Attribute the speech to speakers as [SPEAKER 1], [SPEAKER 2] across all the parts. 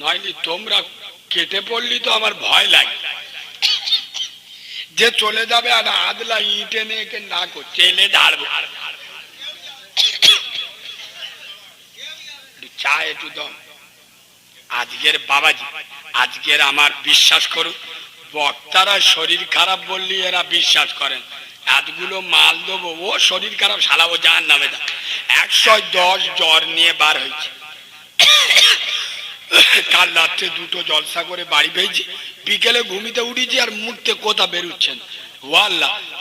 [SPEAKER 1] নইলে তোমরা কেটে পড়লি তো আমার ভয় লাগে। যে চলে যাবে আর আদলা ইটে নিয়ে না কো চেলে ধারবো। চা, একটু দম। আজকের বাবাজি, আজকের আমার বিশ্বাস করুন, বক্তারা শরীর খারাপ বললি এরা বিশ্বাস করেন। এতগুলো মাল দেবো, ও শরীর খারাপ সালাবো জাহান নামে একশো দশ জ্বর নিয়ে বার হয়েছে। কাল রাত্রে দুটো জলসা করে বাড়ি পেয়েছি বিকেলে ঘুমিতে উঠেছি আর মুখতে কোথা বেরুচ্ছেন?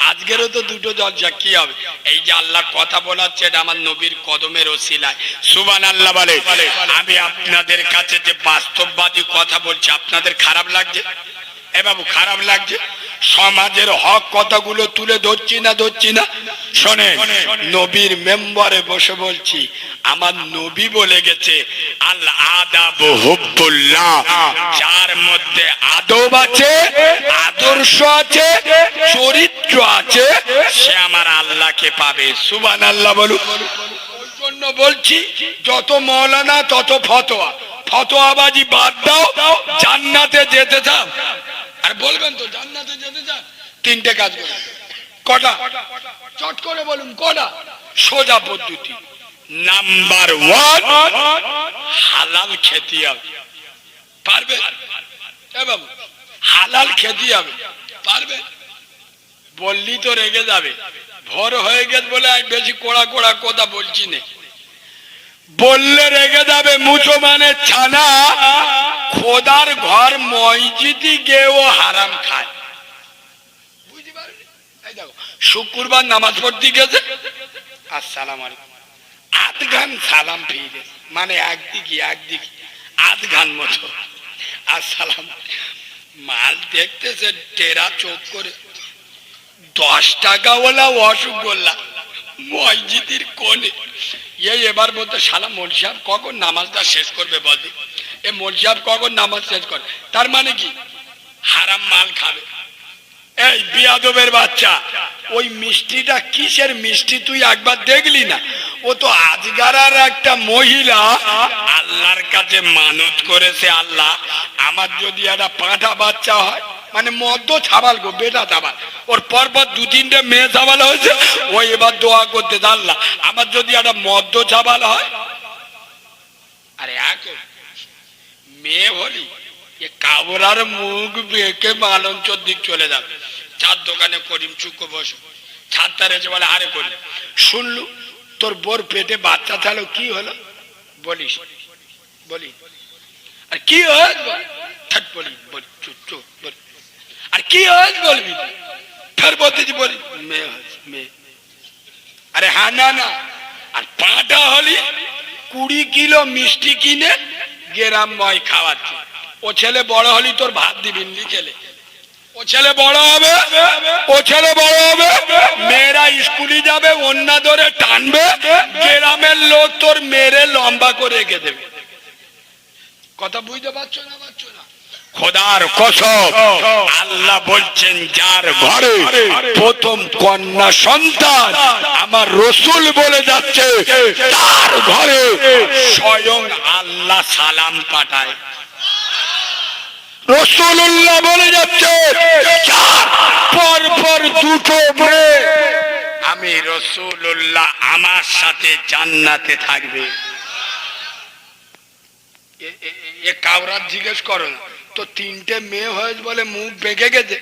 [SPEAKER 1] আজকেরও তো দুটো জলসা, কি হবে? এই যে আল্লাহ কথা বলাচ্ছে, এটা আমার নবীর কদমের ওসিলায়। সুবান আল্লাহ বলে, আমি আপনাদের কাছে যে বাস্তববাদী কথা বলছি, আপনাদের খারাপ লাগছে? এ বাবু, খারাপ লাগছে? সমাজের হক কথাগুলো তুলে ধরছি না ধরছি না? শোনে, নবীর মেম্বারে বসে বলছি, আমার নবী বলে গেছে, আল আদাব হুব্বুল্লাহ যার মধ্যে আদব আছে, আদর্শ আছে, চরিত্র আছে, সে আমার আল্লাহকে পাবে। সুবান আল্লাহ বলুন জন্য বলছি, যত মৌলানা, তত ফতোয়া। ফতোয়াবাজি বাদ দাও, জান্নাতে যেতে চাও। আর বলবেন তো, জান্নাতে যেতে চান, তিনটে কাজ করুন। কটা? চট করে বলুন, কটা? সোজা পদ্ধতি। নাম্বার ওয়ান, হালাল খেতে হবে। পারবে? বাবু, হালাল খেতে হবে। পারবে? বললি তো রেগে যাবে। ভর হয়ে গেছে বলে আমি বেশি কোড়া কোড়া কথা বলছি না। বললে রেগে যাবে মুছো মানে ছানা। খোদার ঘর মসজিদি গেও হারাম খায়। বুঝতে শুক্রবার নামাজ পড়তে গেছে। আসসালাম আধ ঘান সালাম ফিরে মানে একদিকে একদিকে, আধ ঘান মতো। আসসালাম মাল দেখতেছে, টেরা চোখ করে। দশ টাকা ওলা অসুখ করলাম মসজিদের কোণে। এই এবার বলতে সালা মোল সাহেব কখন নামাজটা শেষ করবে বলদি এ মোল সাহেব কখন নামাজ শেষ করবে তার মানে কি? হারাম মাল খাবে। এই বিয়াদবের বাচ্চা, ওই মিষ্টিটা কিসের মিষ্টি তুই একবার দেখলি না? ও তো আজগারার একটা মহিলা, আল্লাহর কাছে মানত করেছে আল্লাহ। আমার যদি একটা পাঁঠা বাচ্চা হয় মানে মদ্য ছাবাল গো, বেটা ছাবাল। ওর পরপর দু তিনটে মেয়ে ছাবাল হয়েছে, ও এবার দোয়া করতে জানলা। আমার যদি একটা মদ্য ছাবাল হয়, আরে এখন মেয়ে হলি, এ কাবরার মুখ বেঁকে মালঞ্চর দিক চলে যাবে। চার দোকানে করিম চুক্ক বসে। ছাদ তারে বলে, আরে করি শুনলু? তোর বোর পেটে বাচ্চা থাকল কি হলো? বলিস। বলি। আর কি? থাক বলি বলি, চুপ বলি। আর কি হয়েছে? বলবি। ফের বলতেছি, বলি, মেয়ে মেয়ে। আরে হ্যাঁ না না। আর পাটা হলি কুড়ি কিলো মিষ্টি কিনে গ্রামময় খাওয়াচ্ছি ও ছেলে বড় হলি তোর ভাত ছেলে ও ছেলে বড় হবে, ও ছেলে বড় হবে, মেয়েরা স্কুলে যাবে অন্যা ধরে টানবে, গ্রামের লোক তোর মেরে লম্বা করে রেখে দেবে। কথা বুঝতে পারছ না পারছ না? খোদার কসম, আল্লাহ বলছেন, যার ঘরে প্রথম কন্যা সন্তান, আমার রসুল বলে যাচ্ছে, তার ঘরে স্বয়ং আল্লাহ সালাম পাঠায়। রসুল্লাহ বলে যাচ্ছে পর দুটো মেয়ে, আমি রসুল্লাহ আমার সাথে জান্নাতে থাকবে। কাউরার জিজ্ঞেস করো। না তো তিনটে মেয়ে হয়েছে বলে মুখ বেঁকে গেছে।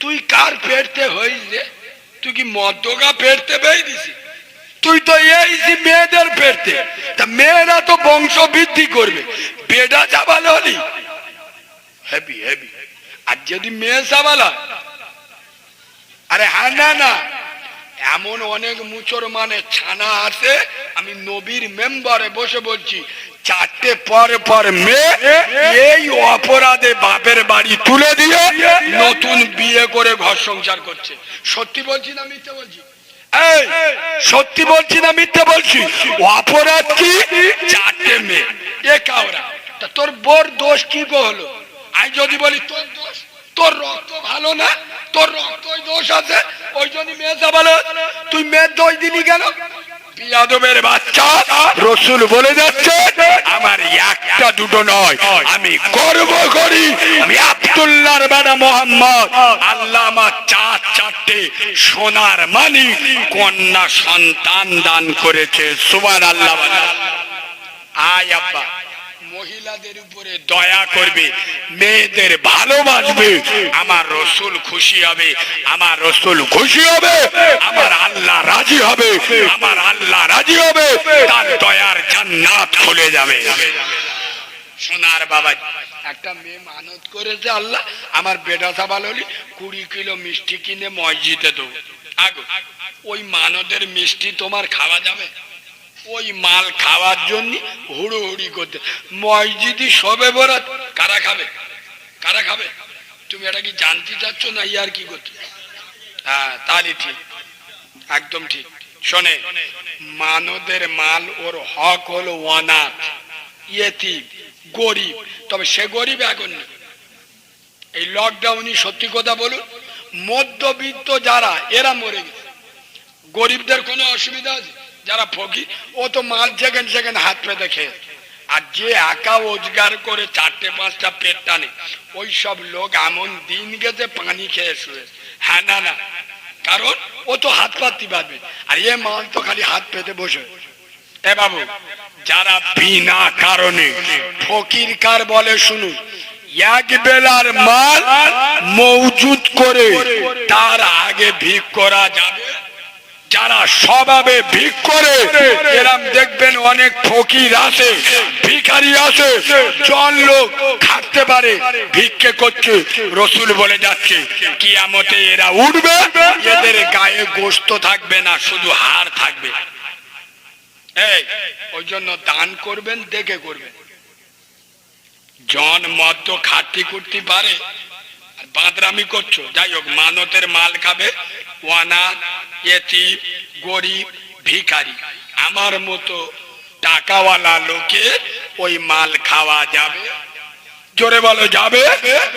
[SPEAKER 1] তুই কার পেটতে হইস রে? তুই কি মদ্যগা পেটতে পেয়ে দিছি তুই তো এইছি মেয়েদের পেটতে তা মেয়েরা তো বংশ বৃদ্ধি করবে। বেডা চাবাল হলি। হেভি হেভি আর যদি মেয়ে চাবাল আরে হ্যাঁ না না। এমন অনেক মুচর মানে ছানা আছে, আমি নবীর মেম্বারে বসে বলছি, চারটে পর পর মেয়ে এই অপরাধে বাপের বাড়ি তুলে দিয়ে নতুন বিয়ে করে ঘর সংসার করছে। সত্যি বলছি না মিথ্যে বলছি? এই, সত্যি বলছি না মিথ্যে বলছি? অপরাধ কি? চারটে মেয়ে। এ কাওরা, তা তোর বোর দোষ কি হলো? আমি যদি বলি তোর দোষ, তোর রক্ত ভালো না? তোর রক্ত দোষ আছে, ওই জন্য মেয়ে ভালো তুই মেয়ের দোষ দিলি কেন? বিয়াদবের বাচ্চা, রসুল বলে যাচ্ছে, আমার একটা দুটো নয়, আমি গর্ব করি, আমি আব্দুল্লাহর বেটা মোহাম্মদ আল্লাহ আমার চার চারটে সোনার মানিক কন্যা সন্তান দান করেছে সুবান আল্লাহ। আয় আব্বা। মহিলাদের উপরে দয়া করবে, মেয়েদের ভালোবাসবে, আমার রসুল খুশি হবে, আমার রসুল খুশি হবে, আমার আল্লাহ রাজি হবে, আমার আল্লাহ রাজি হবে, তার দয়ার জান্নাত খুলে যাবে। সোনার বাবা, একটা মেয়ে মানত করেছে আল্লাহ, আমার বেটা সাবাল হলি কুড়ি কিলো মিষ্টি কিনে মসজিদে দেবো। ওই মানদের মিষ্টি তোমার খাওয়া যাবে? ওই মাল খাওয়ার জন্য হুড়োহুড়ি করতে। মসজিদি সবে বরাত, কারা খাবে? কারা খাবে? তুমি এটা কি জানতে চাচ্ছ না ইয়ার কি করতে? হ্যাঁ তাহলে ঠিক। একদম ঠিক। শোনে, মানদের মাল ওর হক হলো অনাথ ইয়েতি গরিব। তবে সে গরিব এখন। এই লকডাউনই সত্যি কথা বলুন, মধ্যবিত্ত যারা, এরা মরে গেছে। গরিবদের কোনো অসুবিধা আছে? যারা ফকির ও তো মাল সেকেন্ড সেকেন্ড হাত পেতে খেয়ে। আর যে একা রোজগার করে চারটে পাঁচটা পেট টানে, ওই সব লোক এমন দিন গেছে পানি খেয়ে শুয়ে। হ্যাঁ না না। কারণ ও তো হাত পাতি বাঁধবে আর এ মাল তো খালি হাত পেতে বসে। এ বাবু, যারা বিনা কারণে ফকির কার বলে শুনুন, এক বেলার মাল মজুদ করে তার আগে ভিক করা যাবে। যারা স্বভাবে ভিক করে এরম দেখবেন অনেক ফকির আছে ভিখারি আছে জন লোক খাটতে পারে ভিক্ষে করছে রসুল বলে যাচ্ছে কিয়ামতে এরা উঠবে এদের গায়ে গোস্ত থাকবে না শুধু হাড় থাকবে। এই ওই জন্য দান করবেন দেখে করবেন। জন মদ খাটি করতে পারে বাদরামি করছ যাই হোক মানতের মাল খাবে ওয়ানাথ এতি গরিব ভিখারি। আমার মতো টাকাওয়ালা লোকে ওই মাল খাওয়া যাবে? জোরে বলো যাবে?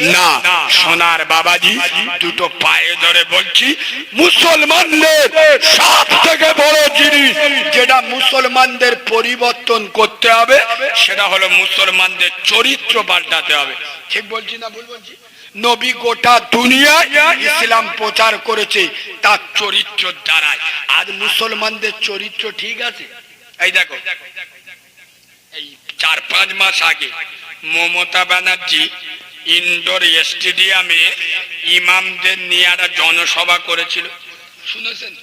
[SPEAKER 1] না। সোনার বাবাজি দুটো পায়ে ধরে বলছি মুসলমানদের সব থেকে বড় জিনিস যেটা মুসলমানদের পরিবর্তন করতে হবে সেটা হলো মুসলমানদের চরিত্র পাল্টাতে হবে। ঠিক বলছি না ভুল বলছি? নবী গোটা দুনিয়ায় ইসলাম প্রচার করেছে তার চরিত্র দ্বারাই। আজ মুসলমানদের চরিত্র ঠিক আছে? এই দেখো। এই চার পাঁচ মাস আগে মমতা ব্যানার্জি ইন্ডোর স্টেডিয়ামে ইমামদের নিয়ে একটা জনসভা করেছিল। শুনেছেন?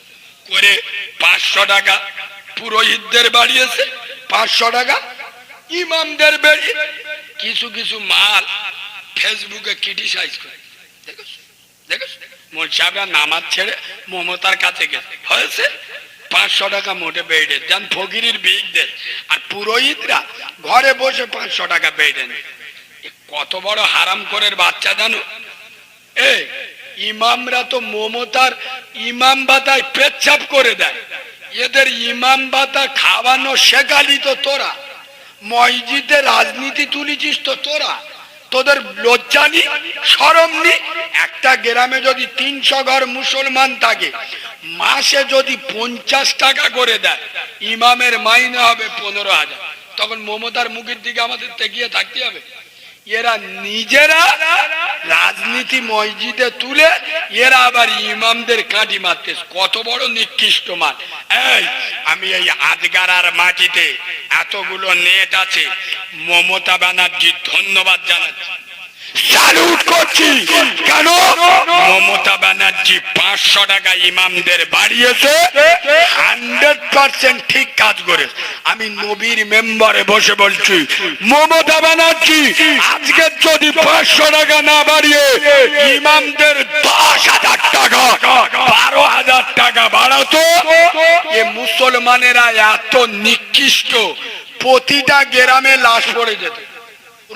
[SPEAKER 1] করে পাঁচশো টাকা পুরোহিতদের বাড়িয়েছে, পাঁচশো টাকা ইমামদের বেরিয়ে কিছু কিছু মাল ফেসবুকে ক্রিটিসাইজ করে। দেখো দেখো মোট নামাজ ছেড়ে মমতার কাছে গেছে। হয়েছে? পাঁচশো টাকা মোটে বেড়ে যান ফকিরির বিগ দেন। আর পুরোহিতরা ঘরে বসে পাঁচশো টাকা বেড়ে নেয় কত বড় হারাম করের বাচ্চা জানো? এ, ইমামরা তো মমতার ইমাম বাতায় পেচ্ছাপ করে দেয়। এদের ইমাম বাতা খাওয়ানো শেখালি তো তোরা। মসজিদে রাজনীতি তুলিছিস তো তোরা। তোদের লজ্জা নি সরম নি একটা গ্রামে যদি তিনশো ঘর মুসলমান থাকে, মাসে যদি পঞ্চাশ টাকা করে দেয়, ইমামের মাইনে হবে পনেরো হাজার। তখন মমতার মুখের দিকে আমাদের তেগিয়ে থাকতে হবে। এরা নিজেরা রাজনীতি মসজিদে তুলে, এরা আবার ইমামদের কাঁটি মারতে কত বড় নিকৃষ্ট মান এই, আমি এই আজগারার মাটিতে এতগুলো নেট আছে। মমতা ব্যানার্জি ধন্যবাদ জানাচ্ছি। স্যালুট করছি। কেন? মমতা ব্যানার্জি পাঁচশো টাকা ইমামদের বাড়িয়েছে। হান্ড্রেড পার্সেন্ট ঠিক কাজ করে আমি নবীর মেম্বারে বসে বলছি, মমতা ব্যানার্জি, আজকে যদি পাঁচশো টাকা না বাড়িয়ে ইমামদের দশ হাজার টাকা, বারো হাজার টাকা বাড়াতো, এ মুসলমানেরা এত নিকৃষ্ট, প্রতিটা গ্রামে লাশ পড়ে যেত।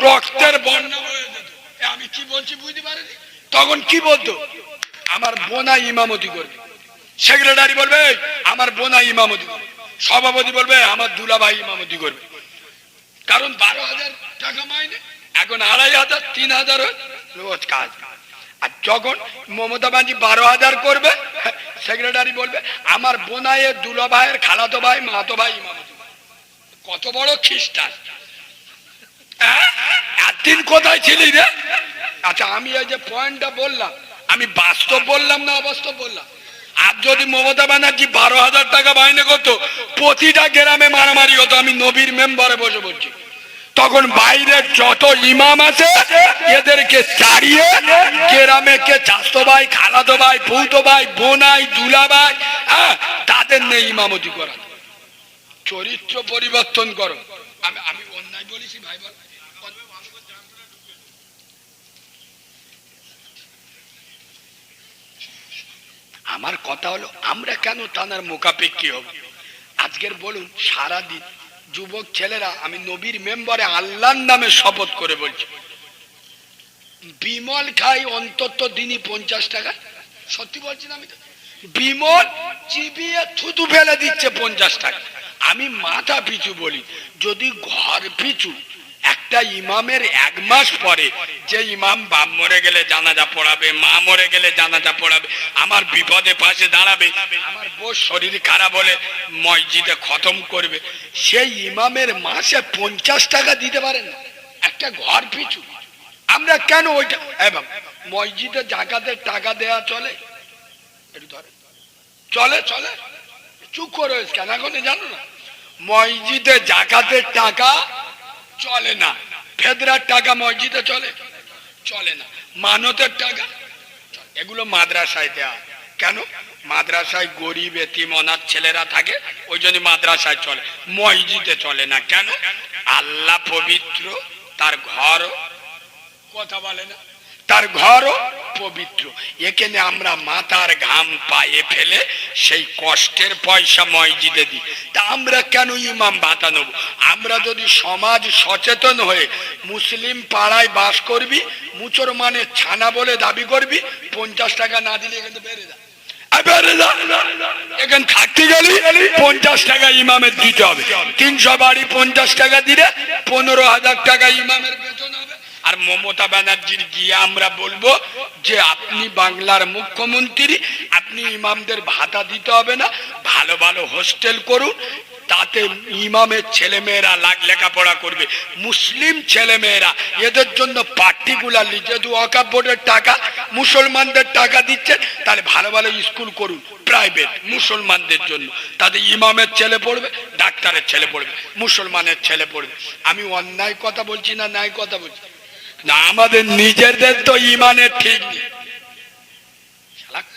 [SPEAKER 1] রক্তের বন্যা হয়ে আমি কি বলছি বুঝতে পারিনি? তখন কি বলতো? আমার বোনা ইমামতি করবে। সেক্রেটারি বলবে, আমার বোনা ইমামতি করবে। সভাপতি বলবে, আমার দুলাভাই ইমামতি করবে। কারণ বারো হাজার টাকা মাইনে, এখন আড়াই হাজার, তিন হাজার রোজ কাজ। আর যখন মমতা বাজি বারো হাজার করবে, সেক্রেটারি বলবে, আমার বোনাইয়ের দুলো ভাইয়ের খালাতো ভাই, মাতো ভাই ইমামতি কত বড় খ্রিস্টান। একদিন কোথায় ছিলি রে। আচ্ছা আমি এই যে পয়েন্টটা বললাম, আমি বাস্তব বললাম না অবাস্তব বললাম? আর যদি মমতা ব্যানার্জি বারো হাজার টাকা বাইনে করতো, প্রতিটা গ্রামে মারামারি হতো, আমি নবীর মেম্বারে বসে বলছি তখন বাইরে যত ইমাম আছে, এদেরকে তাড়িয়ে গ্রামে কে চাস্তো ভাই, খালাতো ভাই, ভৌতো ভাই বোনাই দুলা ভাই হ্যাঁ তাদের নেই ইমামতি করা। চরিত্র পরিবর্তন করো। আমি আমি অন্যায় বলেছি, ভাই বল। আমার কথা হলো, আমরা কেন তানার মোকাপেক্ষি হব? আজকের বলুন, সারাদিন যুবক ছেলেরা আমি নবীর মেম্বারে আল্লাহর নামে শপথ করে বলছি। বিমল খাই অন্তত দিনই পঞ্চাশ টাকা। সত্যি বলছি না আমি? বিমল চিবিয়ে থুতু ফেলে দিচ্ছে পঞ্চাশ টাকা। আমি মাথা পিছু বলি, যদি ঘর পিছু একটা ইমামের এক মাস পরে যে ইমাম বাপ মরে গেলে জানাজা পড়াবে, মা মরে গেলে জানাজা পড়াবে, আমার বিপদে পাশে দাঁড়াবে, আমার বউ শরীর খারাপ হলে মসজিদে খতম করবে। সেই ইমামের মাসে পঞ্চাশ টাকা দিতে পারেন না। একটা ঘর পিছু। আমরা কেন ওইটা এবং মসজিদে জাকাতের টাকা দেয়া চলে? চলে চলে। চুপ করে, কেন এখন জানো না? মসজিদে জাকাতের টাকা চলে না। ফেদরার টাকা মসজিদে চলে। চলে না। মানতের টাকা এগুলো মাদ্রাসায় দেয়া। কেন? মাদ্রাসায় গরিব, এতিম, অনাথ ছেলেরা থাকে, ওই জন্য মাদ্রাসায় চলে। মসজিদে চলে না। কেন? আল্লাহ পবিত্র, তার ঘর কথা বলে না। তার ঘরও পবিত্র। এখানে আমরা মাথার ঘাম পায়ে ফেলে সেই কষ্টের পয়সা মসজিদে দিই। তা আমরা কেন ইমাম ভাতা নেব? আমরা যদি সমাজ সচেতন হয়ে মুসলিম পাড়ায় বাস করবি মুসলমানের ছানা বলে দাবি করবি পঞ্চাশ টাকা না দিলে এখানে বেড়ে যা। আই বেড়ে যা। এখানে থাকতে গেলে পঞ্চাশ টাকা ইমামের দিতে হবে। তিনশো বাড়ি পঞ্চাশ টাকা দিলে পনেরো হাজার টাকা ইমামের বেতন হবে। আর মমতা ব্যানার্জির গিয়ে আমরা বলব যে আপনি বাংলার মুখ্যমন্ত্রী আপনি ইমামদের ভাতা দিতে হবে না ভালো ভালো হোস্টেল করুন তাতে ইমামের ছেলেমেয়েরা লাগ লেখাপড়া করবে। মুসলিম ছেলেমেয়েরা, এদের জন্য পার্টিকুলারলি যেহেতু অকাপ বোর্ডের টাকা, মুসলমানদের টাকা দিচ্ছেন, তাহলে ভালো ভালো স্কুল করুন প্রাইভেট মুসলমানদের জন্য। তাদের ইমামের ছেলে পড়বে, ডাক্তারের ছেলে পড়বে, মুসলমানের ছেলে পড়বে। আমি অন্যায় কথা বলছি না ন্যায় কথা বলছি? না, আমাদের নিজেদের তো ইমানের ঠিক নেই।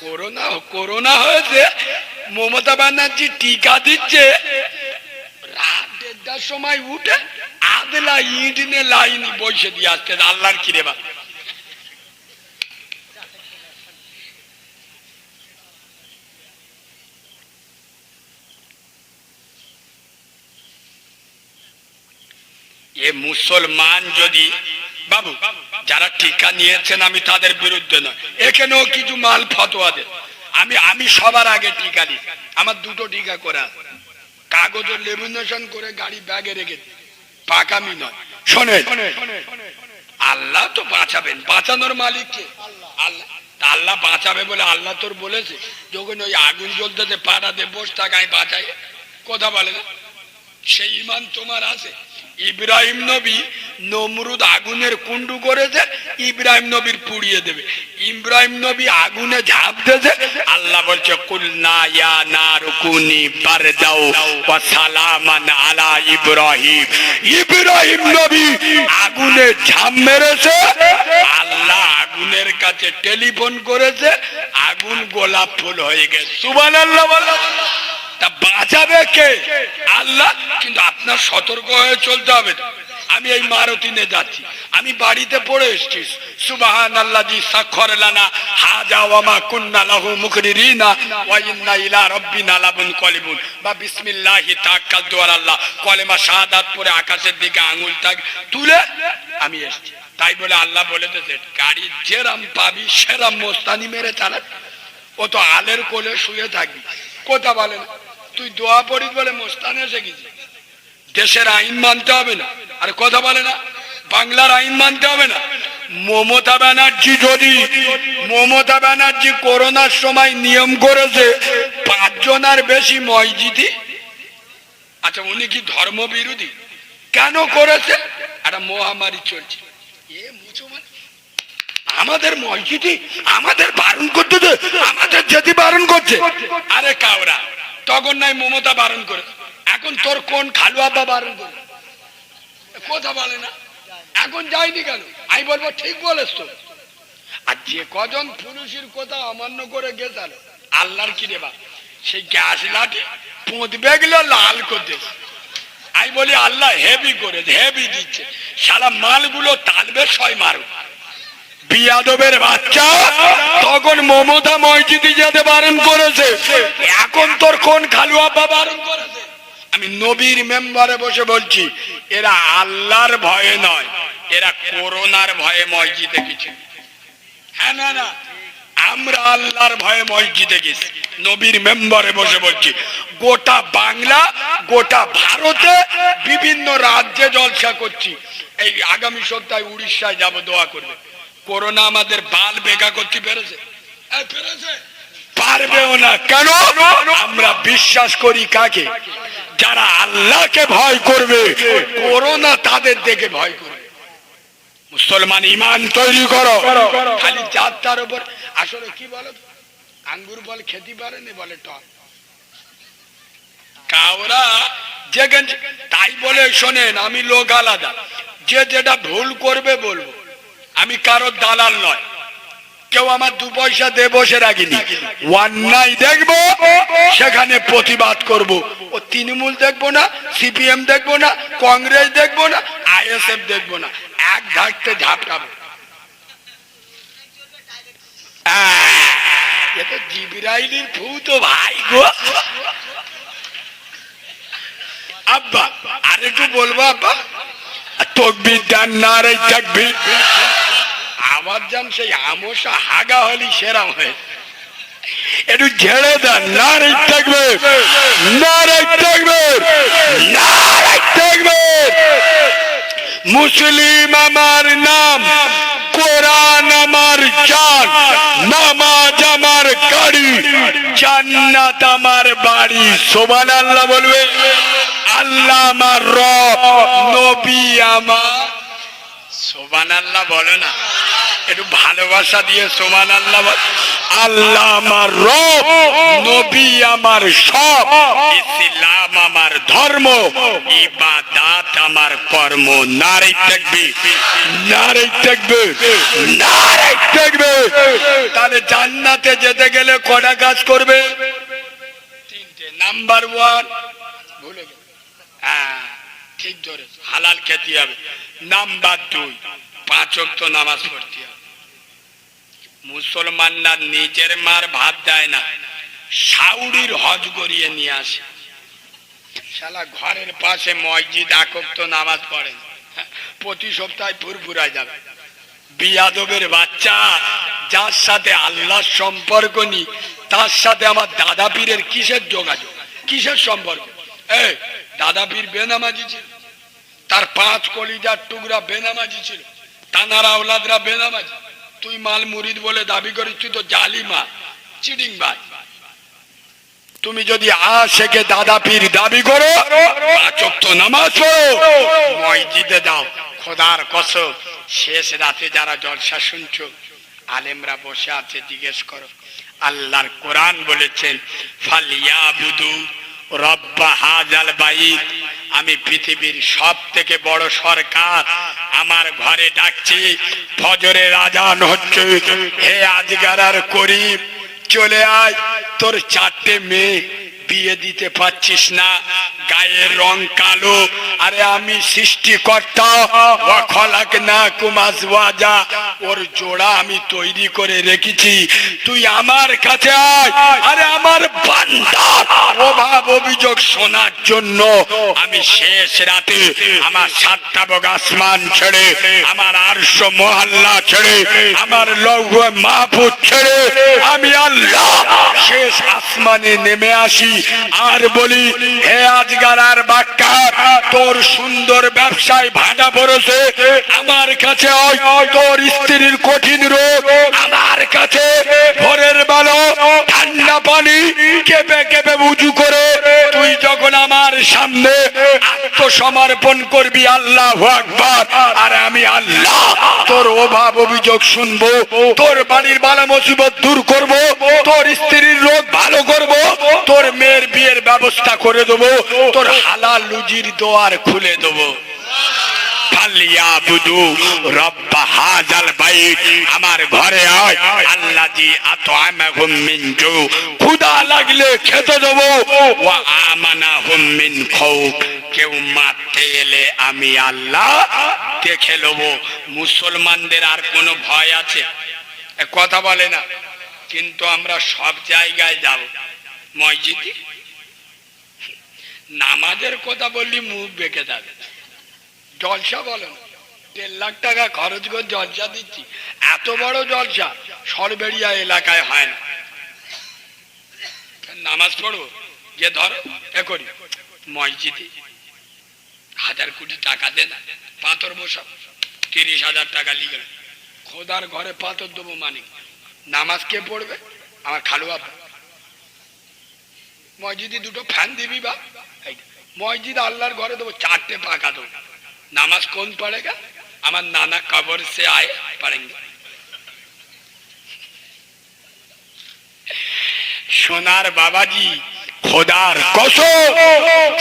[SPEAKER 1] করোনা করোনা হয়েছে। মমতা ব্যানার্জি টিকা দিচ্ছে। রাত দেড়টার সময় উঠে আদলা ইট নিয়ে লাইন বসে দিয়ে আসছে, আল্লাহর কিরে বা। এ মুসলমান যদি, বাবু, যারা টিকা নিয়েছেন আমি তাদের বিরুদ্ধে নয়, এখানেও কিছু মাল ফতোয়া দেয় আমি আমি সবার আগে টিকা দিই। আমার দুটো টিকা করা। কাগজের কাগজে লেমিনেশন করে গাড়ি ব্যাগে রেখে পাকামি নয়। শোনে আল্লাহ তো বাঁচাবেন। বাঁচানোর মালিক কে? আল্লাহ। আল্লাহ বাঁচাবে বলে আল্লাহ তোর বলেছে। যখন ওই আগুন জ্বলতেছে, পাড়াতে বস থাকায় বাঁচায়। কথা বলে না? সেই ইমান তোমার আছে। ইব্রাহিম নবী নমরুদ আগুনের কুণ্ডু করেছে, ইব্রাহিম নবীর পুড়িয়ে দেবে। ইব্রাহিম নবী আগুনে ঝাঁপ দিয়েছে আল্লাহ বলছে আলা ইব্রাহিম। ইব্রাহিম নবী আগুনে ঝাঁপ মেরেছে, আল্লাহ আগুনের কাছে টেলিফোন করেছে, আগুন গোলাপ ফুল হয়ে গেছে। সুবহানাল্লাহ বলো। তা বাঁচাবে কে? আল্লাহ, কিন্তু আপনার সতর্ক হয়ে চলতে হবে। আমি এই মারুতিনে যাচ্ছি। আমি বাড়িতে পড়ে এসেছি। সুবাহান আল্লাহ জি সাক্ষর লানা। হাজা ওয়ামা কুন্না লাহু মুকরিরিনা ওয়া ইন্না ইলা রাব্বিনা লাবুন কলিবুন। বা বিসমিল্লাহি তাওয়াক্কালতু আলা আল্লাহ কলেমা শাহাদাত পরে আকাশের দিকে আঙ্গুল তাক তুলে আমি এসেছি। তাই বলে আল্লাহ বলে দিয়েছে গাড়ি যেরাম পাবি, সেরাম মোস্তানি মেরে চালা ও তো আলের কোলে শুয়ে থাকবি। কথা বলে না তুই দোয়া পড়িস বলে মোস্তানে এসে গেছি দেশের আইন মানতে হবে না। আর কথা বলে না। বাংলার আইন মানতে হবে না। মমতা ব্যানার্জি যদি, মমতা ব্যানার্জি করোনার সময় নিয়ম করেছে, পাঁচজন আর বেশি মসজিদি? আচ্ছা উনি কি ধর্ম বিরোধী কেন করেছে? একটা মহামারী চলছে। আমাদের মসজিদে আমাদের বারণ করতে আমাদের যেতে বারণ করছে। আরে কাওরা। তখন নাই, মমতা বারণ করে। এখন তোর কোন খালু আব্বা বারণ করে? কথা বলে না। এখন যায়নি কেন? আমি বলব, ঠিক বলেছ। তো আর যে কজন পুরুষের কথা অমান্য করে গেছাল আল্লাহর কি রেবা সেই গ্যাস লাঠি পুঁতবে গেলে লাল করতে আমি বলি, আল্লাহ হেভি করে হেভি দিচ্ছে। সারা মালগুলো টানবে ছয় মারো। বিয়াদবের বাচ্চা, তখন মমতা মসজিদে যেতে বারণ করেছে। এখন তোর কোন খালু আব্বা বারণ করেছে? আমি নবীর মেম্বারে বসে বলছি, এরা আল্লাহর ভয়ে নয়, এরা করোনার ভয়ে মসজিদে কিছু হ্যাঁ না না, আমরা আল্লাহর ভয়ে মসজিদে গেছি। নবীর মেম্বারে বসে বলছি, গোটা বাংলা, গোটা ভারতে বিভিন্ন রাজ্যে জলসা করছি। এই আগামী সপ্তাহে উড়িষ্যায় যাব, দোয়া করবে। করোনা আমাদের বাল বেগা করতে পেরেছে। পারবেও না। কেন? আমরা বিশ্বাস করি কাকে? যারা আল্লাহকে ভয় করবে করোনা তাদের দেখে ভয় করবে। মুসলমান ইমান তৈরি করো। খালি যাত্রার উপর আসলে কি বলো আঙ্গুর বল খেতে পারে পারেনি বলে টক। কাওরা যেখান তাই বলে শোনেন আমি লোক আলাদা। যে যেটা ভুল করবে বলব। আমি কারোর দালাল নয়। কেউ আমার দু পয়সা দে বসে রাখিনি অন্যায় দেখব, সেখানে প্রতিবাদ করব। ও তৃণমূল দেখব না, সিপিএম দেখব না, কংগ্রেস দেখব না, আইএসএফ দেখব না। এক ঝাঁকতে ঝাপটাবো। এ তো ভাই গো। আব্বা, আর একটু বলব আব্বা তকবির ডান না রে তকবির আবার যান সেই আমসা হাগা হলি সেরাম হয়ে। একটু ঝেড়ে দেন। না রে থাকবে না রে থাকবে না রে থাকবে মুসলিম আমার নাম, কোরআন আমার জান, নামাজ আমার গাড়ি। জান্নাত আমার বাড়ি। সোমান আল্লাহ বলবে, আল্লাহ আমার রব, নবী আমার। সোমান আল্লাহ বলে না। একটু ভালোবাসা দিয়ে সোমান আল্লাহ আল্লাহ আমার রব নবী আমার সব ইসলাম আমার ধর্ম ইবাদাত আমার কর্ম নারী থাকবে নারী থাকবে নারী থাকবে তাহলে জান্নাতে যেতে গেলে কটা কাজ করবে? তিনটে। নাম্বার ওয়ান ভুলে গেল হ্যাঁ ঠিক ধরে হালাল খেতে হবে। নাম্বার দুই পাঁচ অক্ত নামাজ পড়তে হবে। মুসলমানরা নিজের মার ভাত দেয় না সাউরির হজ করিয়ে নিয়ে আসে। শালা ঘরের পাশে মসজিদ একক্ত নামাজ পড়ে না। প্রতি সপ্তাহে ফুরফুরায় যাবে। বিয়াদবের বাচ্চা, যার সাথে আল্লাহর সম্পর্ক নি তার সাথে আমার দাদা পীরের কিসের যোগাযোগ? কিসের সম্পর্ক? এ, দাদা পীর বেনামাজি ছিল। তার পাঁচ কলিজার টুকরা বেনামাজি ছিল। তানার আওলাদরা বেনামাজি। তুই মাল মুরিদ বলে দাবি করিস, তুই তো জালি মা চিডিং ভাই তুমি যদি আশেকে দাদা পীর দাবি করো তো নামাজ পড়ো, মসজিদে দাও খোদার কসম, শেষ রাতে যারা জলসা শুনছো, আলেমরা বসে আছে, জিজ্ঞেস করো। আল্লাহর কোরআন বলেছেন ফালিয়া বুধু রব্বা হাজাল বাইত আমি পৃথিবীর সব থেকে বড় সরকার। আমার ঘরে ডাকছি ফজরের আজান হচ্ছে। হে আজগার আর করিম, চলে আয়। তোর চারটে মেয়ে বিয়ে দিতে পারছিস না। গায়ের রং কালো। আরে আমি সৃষ্টিকর্তা খলাক না কুমাস ওর জোড়া আমি তৈরি করে রেখেছি। তুই আমার কাছে আয়। আরে আমার অভাব অভিযোগ শোনার জন্য আমি শেষ রাতে আমার সাতটা বগ আসমান ছেড়ে, আমার আরশ মহল্লা ছেড়ে, আমার লৌহ মাহফুজ ছেড়ে আমি আল্লাহ শেষ আসমানে নেমে আসি। আর বলি, হে আজগার আর বাক্কা, তোর সুন্দর ব্যবসায় ভাটা পড়েছে, আমার কাছে তোর স্ত্রীর কঠিন রোগ, আমার কাছে ভোরের বেলা ঠান্ডা পানি কেঁপে কেঁপে উঁচু করে তুই যখন আমার সামনে আত্মসমর্পণ করবি, আল্লাহ আকবার। আর আমি আল্লাহ, তোর অভাব অভিযোগ শুনব, তোর বাড়ির বালা মুসিবত দূর করব, তোর স্ত্রীর রোগ ভালো করব, তোর মেয়ের বিয়ের ব্যবস্থা করে দেবো, তোর হালাল লুজির দোয়ার খুলে দেবো। ফালিয়াবুদু রব্বা হাজাল বাইত। আমার ঘরে আয়। আল্লাহ আতআমাহুম মিন জু। ক্ষুধা লাগলে খেতে দেবো। ওয়া আমানাহুম মিন খাউফ কেউ মারতে এলে আমি আল্লাহ দেখে নেব। মুসলমানদের আর কোনো ভয় আছে? কথা বলে না। কিন্তু আমরা সব জায়গায় যাব। মসজিদে? নামাজের কথা বললি মুখ বেঁকে যাবে। জলসা বলো না দেড় লাখ টাকা খরচ করে জলসা দিচ্ছি। এত বড় জলসা সরবেরিয়া এলাকায় হয় না। নামাজ পড়ব? যে ধরো, এ করি, মসজিদে হাজার কোটি টাকা দেন পাথর বসাব তিরিশ হাজার টাকা লিখে খোদার ঘরে পাথর দেবো মানে নামাজ কে পড়বে? আমার খালুয়া মসজিদে দুটো ফ্যান দিবি বা? মসজিদ আল্লাহর ঘরে দেবো, চারটে পাকা দেবো। নামাজ কোন পড়েগা? আমার নানা কবর সে আয় পড়েঙ্গে। সোনার বাবাজি, খোদার কসম,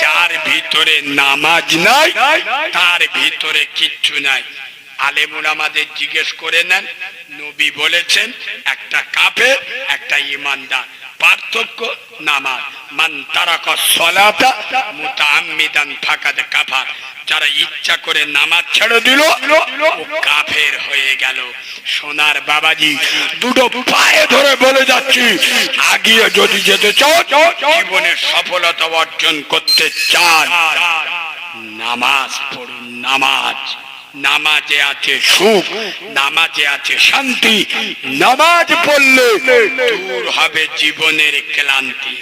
[SPEAKER 1] যার ভিতরে নামাজ নাই, তার ভিতরে কিচ্ছু নাই। আলেমুর আমাদের জিজ্ঞেস করে নেন, নবী বলেছেন, একটা কাফে একটা ইমানদার, পার্থক্য নামাজ। মান তারাক সলাতা মুতাআম্মিদান ফাকাদ কাফার। যারা ইচ্ছা করে নামাজ ছেড়ে দিল কাফের হয়ে গেল। সোনার বাবাজি দুটো পায়ে ধরে বলে যাচ্ছি, আগিয়ে যদি যেতে চাও, জীবনে সফলতা অর্জন করতে চান। নামাজ পড়ুন, নামাজ। নামাজে আছে সুখ, নামাজে আছে শান্তি। নামাজ পড়লে দূর হবে জীবনের ক্লান্তি।